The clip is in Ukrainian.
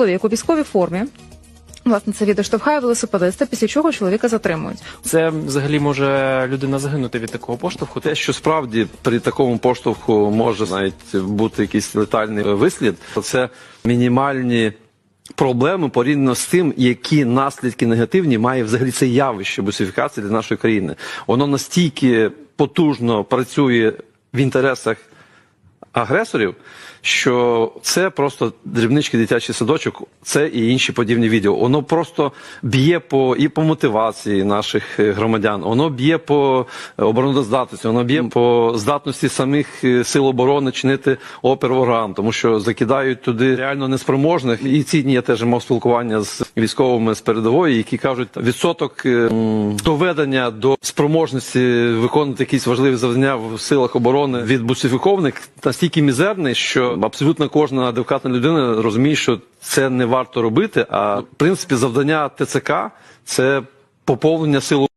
чоловік у військовій формі. Власне, це відео штовхає велосипедиста, після чого чоловіка затримують. Це взагалі може людина загинути від такого поштовху. Те, що справді при такому поштовху може навіть бути якийсь летальний вислід, то це мінімальні проблеми порівняно з тим, які наслідки негативні має взагалі це явище бусифікації для нашої країни. Воно настільки потужно працює в інтересах агресорів, що це просто дрібнички дитячий садочок, це і інші подібні відео. Воно просто б'є по і по мотивації наших е, громадян, воно б'є по е, обороноздатності, воно б'є по здатності самих е, сил оборони чинити опір ворогам, тому що закидають туди реально неспроможних. І ці дні я теж мав спілкування з військовими з передової, які кажуть, відсоток доведення до спроможності виконувати якісь важливі завдання в силах оборони від бусифікованих настільки мізерний, що абсолютно кожна адекватна людина розуміє, що це не варто робити. А в принципі, завдання ТЦК це поповнення сил